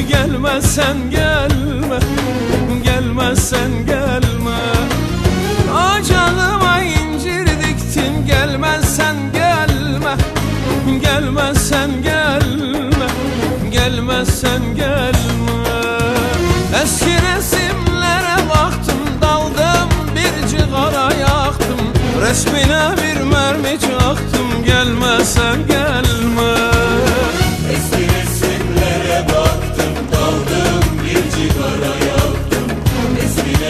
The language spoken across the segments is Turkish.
Gelmezsen gelme Gelmezsen gelme. O canıma incir diktin Gelmezsen gelme Gelmezsen gelme Gelmezsen gelme. Eski resimlere baktım Daldım bir cigara yaktım. Resmine bir mermi çaktım Gelmezsen gelme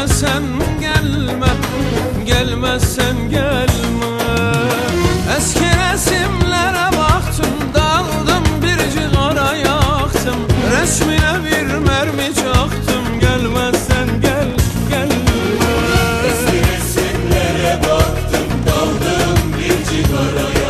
Gelmezsen gelme Gelmezsen gelme Eski resimlere baktım Daldım bir cigara yaktım. Resmine bir mermi çaktım Gelmezsen gel gelme Eski resimlere baktım daldım bir cigara yaktım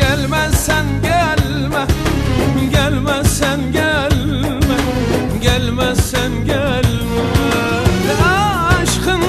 Gelmezsen gelme. Gelmezsen gelme. Gelmezsen gelme. Aşkın